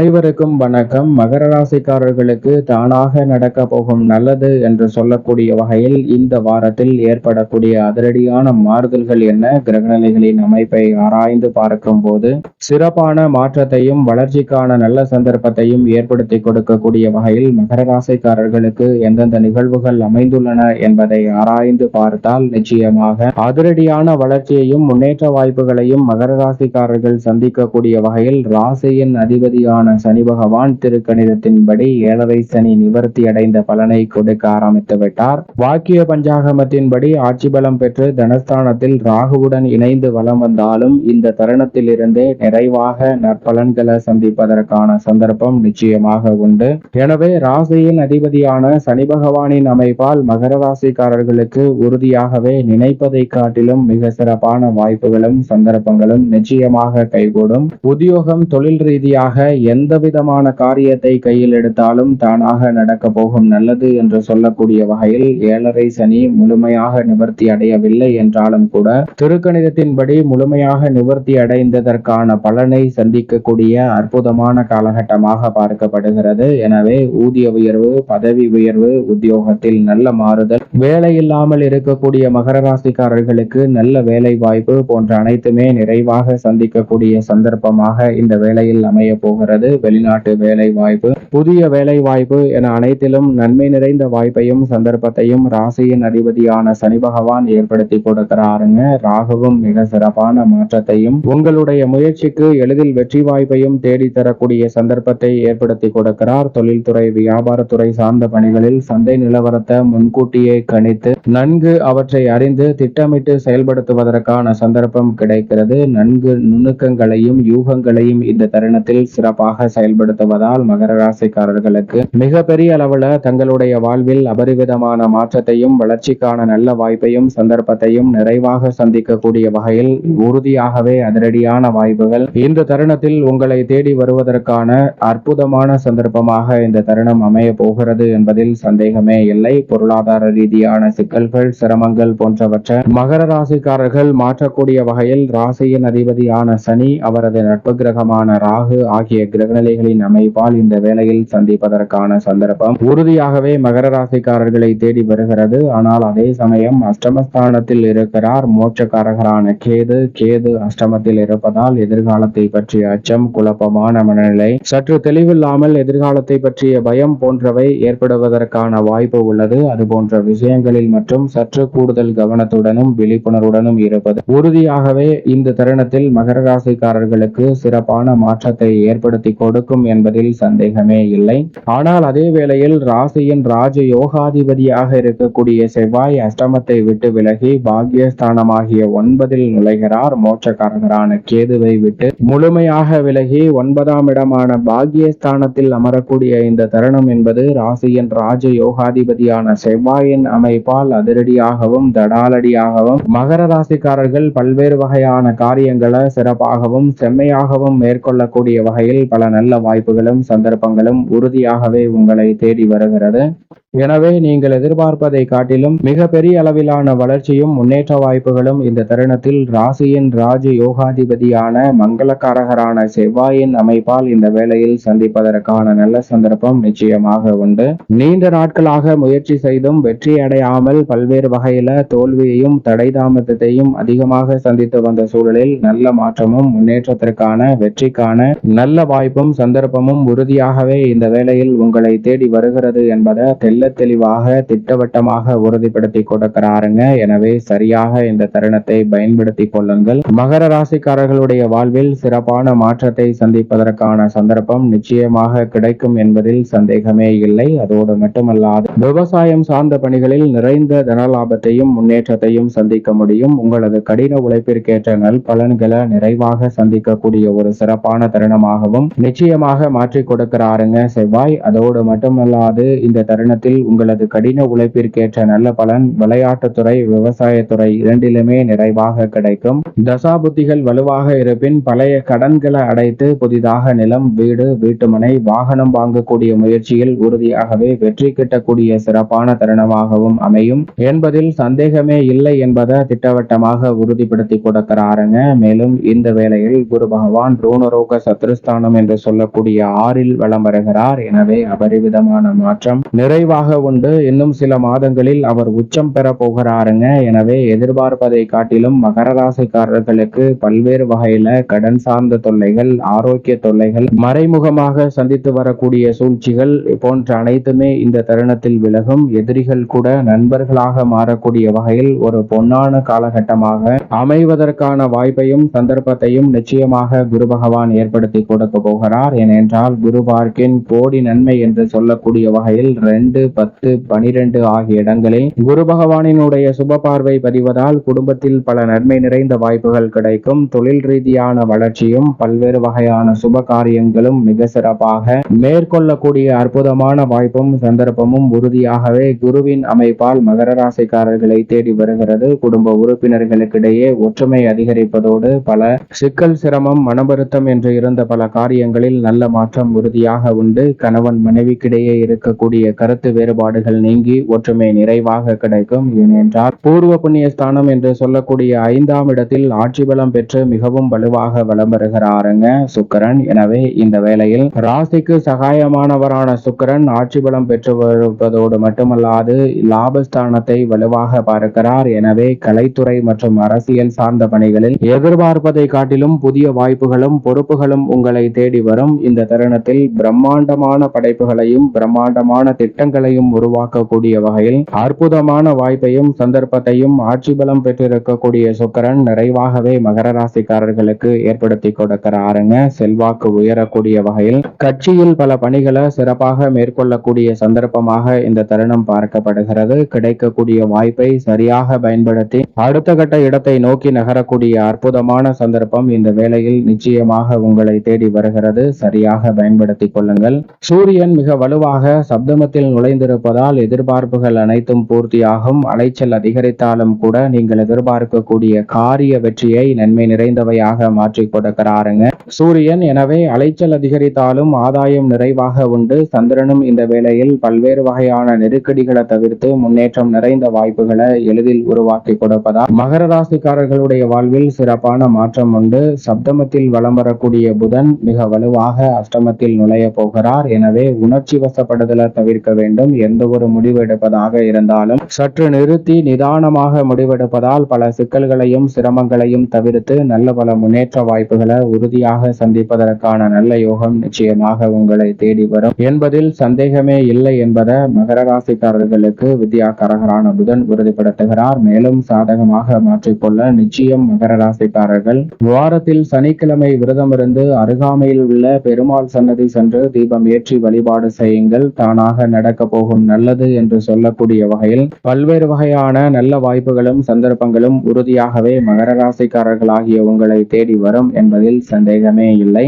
அனைவருக்கும் வணக்கம். மகர ராசிக்காரர்களுக்கு தானாக நடக்க போகும் நல்லது என்று சொல்லக்கூடிய வகையில் இந்த வாரத்தில் ஏற்படக்கூடிய அதிரடியான மாறுதல்கள் என்ன? கிரகநிலைகளின் அமைப்பை ஆராய்ந்து பார்க்கும் போது சிறப்பான மாற்றத்தையும் வளர்ச்சிக்கான நல்ல சந்தர்ப்பத்தையும் ஏற்படுத்தி கொடுக்கக்கூடிய வகையில் மகர ராசிக்காரர்களுக்கு எந்தெந்த நிகழ்வுகள் அமைந்துள்ளன என்பதை ஆராய்ந்து பார்த்தால் நிச்சயமாக அதிரடியான வளர்ச்சியையும் முன்னேற்ற வாய்ப்புகளையும் மகர ராசிக்காரர்கள் சந்திக்கக்கூடிய வகையில் ராசியின் அதிபதியான சனி பகவான் திருக்கணிதத்தின்படி ஏழரை சனி நிவர்த்தி அடைந்த பலனை கொடுக்க ஆரம்பித்து விட்டார். வாக்கிய பஞ்சாகமத்தின்படி ஆட்சி பலம் பெற்று தனஸ்தானத்தில் ராகுவுடன் இணைந்து வலம் வந்தாலும் இந்த தருணத்தில் இருந்தே நிறைவாக நற்பலன்களை சந்திப்பதற்கான சந்தர்ப்பம் நிச்சயமாக உண்டு. எனவே ராசியின் அதிபதியான சனி பகவானின் அமைப்பால் மகர ராசிக்காரர்களுக்கு உறுதியாகவே நினைப்பதை காட்டிலும் மிக சிறப்பான வாய்ப்புகளும் சந்தர்ப்பங்களும் நிச்சயமாக கைகூடும். உத்தியோகம் தொழில் ரீதியாக எந்த எந்த விதமான காரியத்தை கையில் எடுத்தாலும் தானாக நடக்க போகும் நல்லது என்று சொல்லக்கூடிய வகையில் ஏழரை சனி முழுமையாக நிவர்த்தி அடையவில்லை என்றாலும் கூட திருக்கணிதத்தின்படி முழுமையாக நிவர்த்தி அடைந்ததற்கான பலனை சந்திக்கக்கூடிய அற்புதமான காலகட்டமாக பார்க்கப்படுகிறது. எனவே ஊதிய உயர்வு பதவி உயர்வு உத்தியோகத்தில் நல்ல மாறுதல் வேலை இல்லாமல் இருக்கக்கூடிய மகர ராசிக்காரர்களுக்கு நல்ல வேலை வாய்ப்பு போன்ற அனைத்துமே நிறைவாக சந்திக்கக்கூடிய சந்தர்ப்பமாக இந்த வேலையில் அமைய போகிறது. வெளிநாட்டு வேலை வாய்ப்பு புதிய வேலை வாய்ப்பு என அனைத்திலும் நன்மை நிறைந்த வாய்ப்பையும் சந்தர்ப்பத்தையும் ராசியின் அதிபதியான சனி பகவான் ஏற்படுத்தி கொடுக்கிறாருங்க. ராகுவும் மிக சிறப்பான மாற்றத்தையும் உங்களுடைய முயற்சிக்கு எளிதில் வெற்றி வாய்ப்பையும் தேடித்தரக்கூடிய சந்தர்ப்பத்தை ஏற்படுத்தி கொடுக்கிறார். தொழில்துறை வியாபாரத்துறை சார்ந்த பணிகளில் சந்தை நிலவரத்தை முன்கூட்டியே கணித்து நன்கு அவற்றை அறிந்து திட்டமிட்டு செயல்படுத்துவதற்கான சந்தர்ப்பம் கிடைக்கிறது. நன்கு நுணுக்கங்களையும் யூகங்களையும் இந்த தருணத்தில் சிறப்பாக செயல்படுத்துவதால் மகர ராசிக்காரர்களுக்கு மிக பெரிய அளவுல தங்களுடைய வாழ்வில் அபரிவிதமான மாற்றத்தையும் வளர்ச்சிக்கான நல்ல வாய்ப்பையும் சந்தர்ப்பத்தையும் நிறைவாக சந்திக்கக்கூடிய வகையில் உறுதியாகவே அதிரடியான வாய்ப்புகள். இந்த தருணத்தில் உங்களை தேடி வருவதற்கான அற்புதமான சந்தர்ப்பமாக இந்த தருணம் அமைய போகிறது என்பதில் சந்தேகமே இல்லை. பொருளாதார ரீதியான சிக்கல்கள் சிரமங்கள் போன்றவற்றை மகர ராசிக்காரர்கள் மாற்றக்கூடிய வகையில் ராசியின் அதிபதியான சனி அவரது நட்பு கிரகமான ராகு ஆகிய கிரகநிலைகளின் அமைப்பால் இந்த வேளையில் சந்திப்பதற்கான சந்தர்ப்பம் உறுதியாகவே மகர ராசிக்காரர்களை தேடி வருகிறது. ஆனால் அதே சமயம் அஷ்டமஸ்தானத்தில் இருக்கிறார். மோட்சக்காரகரான கேது கேது அஷ்டமத்தில் இருப்பதால் எதிர்காலத்தை பற்றிய அச்சம் குழப்பமான மனநிலை. சற்று தெளிவில்லாமல் எதிர்காலத்தை பற்றிய பயம் போன்றவை ஏற்படுவதற்கான வாய்ப்பு உள்ளது. அது போன்ற விஷயங்களில் மற்றும் சற்று கூடுதல் கவனத்துடனும் விழிப்புணர்வுடனும் இருப்பது உறுதியாகவே இந்த தருணத்தில் மகர ராசிக்காரர்களுக்கு சிறப்பான மாற்றத்தை ஏற்படுத்தி கொடுக்கும் என்பதில் சந்தேகமே இல்லை. ஆனால் அதே வேளையில் ராசியின் ராஜ யோகாதிபதியாக இருக்கக்கூடிய செவ்வாய் அஷ்டமத்தை விட்டு விலகி பாக்யஸ்தானமாகிய ஒன்பதில் நுழைகிறார். மோட்சக்காரகரான கேதுவை விட்டு முழுமையாக விலகி ஒன்பதாம் இடமான பாக்யஸ்தானத்தில் அமரக்கூடிய இந்த தருணம் என்பது ராசியின் ராஜ யோகாதிபதியான செவ்வாயின் அமைப்பால் அதிரடியாகவும் தடாலடியாகவும் மகர ராசிக்காரர்கள் பல்வேறு வகையான காரியங்களை சிறப்பாகவும் செம்மையாகவும் மேற்கொள்ளக்கூடிய வகையில் பல நல்ல வாய்ப்புகளும் சந்தர்ப்பங்களும் உறுதியாகவே உங்களை தேடி வருகிறது. எனவே நீங்கள் எதிர்பார்ப்பதை காட்டிலும் மிக பெரிய அளவிலான வளர்ச்சியும் முன்னேற்ற வாய்ப்புகளும் இந்த தருணத்தில் ராசியின் ராஜ யோகாதிபதியான மங்களக்காரகரான செவ்வாயின் அமைப்பால் இந்த வேளையில் சந்திப்பதற்கான நல்ல சந்தர்ப்பம் நிச்சயமாக உண்டு. நீண்ட நாட்களாக முயற்சி செய்தும் வெற்றி அடையாமல் பல்வேறு வகையில தோல்வியையும் தடை தாமதத்தையும் அதிகமாக சந்தித்து வந்த சூழலில் நல்ல மாற்றமும் முன்னேற்றத்திற்கான வெற்றிக்கான நல்ல வாய்ப்பும் சந்தர்ப்பமும் உறுதியாகவே இந்த வேளையில் உங்களை தேடி வருகிறது என்பதை தெல்ல தெளிவாக திட்டவட்டமாக உறுதிப்படுத்தி கொடுக்கிறாருங்க. எனவே சரியாக இந்த தருணத்தை பயன்படுத்தி கொள்ளுங்கள். மகர ராசிக்காரர்களுடைய வாழ்வில் சிறப்பான மாற்றத்தை சந்திப்பதற்கான சந்தர்ப்பம் நிச்சயமாக கிடைக்கும் என்பதில் சந்தேகமே இல்லை. அதோடு மட்டுமல்லாது விவசாயம் சார்ந்த பணிகளில் நிறைந்த தனலாபத்தையும் முன்னேற்றத்தையும் சந்திக்க முடியும். உங்களது கடின உழைப்பிற்கேற்ற நல் பலன்களை நிறைவாக சந்திக்கக்கூடிய ஒரு சிறப்பான தருணமாகவும் நிச்சயமாக மாற்றி கொடுக்கிறாருங்க செவ்வாய். அதோடு மட்டுமல்லாது இந்த தருணத்தில் தருணத்தில் உங்களது கடின உழைப்பிற்கேற்ற நல்ல பலன் விளையாட்டுத்துறை விவசாயத்துறை இரண்டிலுமே நிறைவாக கிடைக்கும். தசாபுத்திகள் வலுவாக இருப்பின் பழைய கடன்களை அடைத்து புதிதாக நிலம் வீடு வீட்டுமனை வாகனம் வாங்கக்கூடிய முயற்சியில் உறுதியாகவே வெற்றி கிட்டக்கூடிய சிறப்பான தருணமாகவும் அமையும். என்பதில் சந்தேகமே இல்லை என்பதை திட்டவட்டமாக உறுதிப்படுத்தி கொடுக்கிறாருங்க. மேலும் இந்த வேளையில் குரு பகவான் ரூணரோக சத்ருஸ்தானம் என்று சொல்லக்கூடிய ஆறில் வலம் வருகிறார் எனவே அபரிவிதமான மாற்றம் நிறைவாக உண்டு. இன்னும் சில மாதங்களில் அவர் உச்சம் பெற போகிறாருங்க. எனவே எதிர்பார்ப்பதை காட்டிலும் மகர ராசிக்காரர்களுக்கு பல்வேறு வகையில கடன் சார்ந்த தொல்லைகள் ஆரோக்கிய தொல்லைகள் மறைமுகமாக சந்தித்து வரக்கூடிய சூழ்ச்சிகள் போன்ற அனைத்துமே இந்த தருணத்தில் விலகும். எதிரிகள் கூட நண்பர்களாக மாறக்கூடிய வகையில் ஒரு பொன்னான காலகட்டமாக அமைவதற்கான வாய்ப்பையும் சந்தர்ப்பத்தையும் நிச்சயமாக குரு பகவான் ஏற்படுத்தி கொடுக்க போகிறார். ஏனென்றால் குரு பார்க்கின் கோடி நன்மை என்று சொல்லக்கூடிய வகையில் ரெண்டு பத்து பனிரெண்டு ஆகிய இடங்களில் குரு பகவானினுடைய சுப பார்வை பதிவதால் குடும்பத்தில் பல நன்மை நிறைந்த வாய்ப்புகள் கிடைக்கும். தொழில் ரீதியான வளர்ச்சியும் பல்வேறு வகையான சுப காரியங்களும் மிக சிறப்பாக மேற்கொள்ளக்கூடிய அற்புதமான வாய்ப்பும் சந்தர்ப்பமும் உறுதியாகவே குருவின் அமைப்பால் மகர ராசிக்காரர்களை தேடி வருகிறது. குடும்ப உறுப்பினர்களுக்கிடையே ஒற்றுமை அதிகரிப்பதோடு பல சிக்கல் சிரமம் மனவருத்தம் என்று இருந்த பல காரியங்களில் நல்ல மாற்றம் உறுதியாக உண்டு. கணவன் மனைவிக்கிடையே இருக்கக்கூடிய கருத்து வேறுபாடுகள் நீங்கி ஒற்றுமை நிறைவாக கிடைக்கும். ஏனென்றால் பூர்வ புண்ணிய ஸ்தானம் என்று சொல்லக்கூடிய ஐந்தாம் இடத்தில் ஆட்சி பலம் பெற்று மிகவும் வலுவாக வலம் பெறுகிறாருங்க சுக்கரன். எனவே இந்த வேளையில் ராசிக்கு சகாயமானவரான சுக்கரன் ஆட்சி பலம் பெற்று வருவதோடு மட்டுமல்லாது லாபஸ்தானத்தை வலுவாக பார்க்கிறார். எனவே கலைத்துறை மற்றும் அரசியல் சார்ந்த பணிகளில் எதிர்பார்ப்பதை காட்டிலும் புதிய வாய்ப்புகளும் பொறுப்புகளும் உங்களை தேடி வரும். இந்த தருணத்தில் பிரம்மாண்டமான படைப்புகளையும் பிரம்மாண்டமான திட்டங்களையும் உருவாக்கக்கூடிய வகையில் அற்புதமான வாய்ப்பையும் சந்தர்ப்பத்தையும் ஆட்சி பலம் பெற்றிருக்கக்கூடிய சுக்கரன் நிறைவாகவே மகர ராசிக்காரர்களுக்கு ஏற்படுத்தி கொடுக்கிறாருங்க. செல்வாக்கு உயரக்கூடிய வகையில் கட்சியில் பல பணிகளை சிறப்பாக மேற்கொள்ளக்கூடிய சந்தர்ப்பமாக இந்த தருணம் பார்க்கப்படுகிறது. கிடைக்கக்கூடிய வாய்ப்பை சரியாக பயன்படுத்தி அடுத்த கட்ட இடத்தை நோக்கி நகரக்கூடிய அற்புதமான சந்தர்ப்பம் இந்த வேளையில் நிச்சயமாக உங்களை தேடி வருகிறது. சரியாக பயன்படுத்திக் கொள்ளுங்கள். சூரியன் மிக வலுவாக சப்தமத்தில் குறைந்திருப்பதால் எதிர்பார்ப்புகள் அனைத்தும் பூர்த்தியாகும். அலைச்சல் அதிகரித்தாலும் கூட நீங்கள் எதிர்பார்க்கக்கூடிய காரிய வெற்றியை நன்மை நிறைந்தவையாக மாற்றி கொடுக்கிறாருங்க. சூரியன் எனவே அலைச்சல் அதிகரித்தாலும் ஆதாயம் நிறைவாக உண்டு. சந்திரனும் இந்த வேளையில் பல்வேறு வகையான நெருக்கடிகளை தவிர்த்து முன்னேற்றம் நிறைந்த வாய்ப்புகளை எளிதில் உருவாக்கி கொடுப்பதால் மகர ராசிக்காரர்களுடைய வாழ்வில் சிறப்பான மாற்றம் உண்டு. சப்தமத்தில் வலம் வரக்கூடிய புதன் மிக வலுவாக அஷ்டமத்தில் நுழைய போகிறார். எனவே உணர்ச்சி வசப்படுதலை தவிர்க்க வேண்டும். எந்த ஒரு முடிவெடுப்பதாக இருந்தாலும் சற்று நிறுத்தி நிதானமாக முடிவெடுப்பதால் பல சிக்கல்களையும் சிரமங்களையும் தவிர்த்து நல்ல பல முன்னேற்ற வாய்ப்புகளை உறுதியாக சந்திப்பதற்கான நல்ல யோகம் நிச்சயமாக உங்களை தேடி வரும். என்பதில் சந்தேகமே இல்லை என்பதை மகர ராசிக்காரர்களுக்கு வித்யாகரகரான புதன் உறுதிப்படுத்துகிறார். மேலும் சாதகமாக மாற்றிக்கொள்ள நிச்சயம் மகர ராசிக்காரர்கள் வாரத்தில் சனிக்கிழமை விரதமிருந்து அருகாமையில் உள்ள பெருமாள் சன்னதி சென்று தீபம் ஏற்றி வழிபாடு செய்யுங்கள். தானாக நடக்க போகும். நல்லது என்று சொல்லக்கூடிய வகையில் பல்வேறு வகையான நல்ல வாய்ப்புகளும் சந்தர்ப்பங்களும் உறுதியாகவே மகர ராசிக்காரர்களாகிய உங்களை தேடி வரும் என்பதில் சந்தேகமே இல்லை.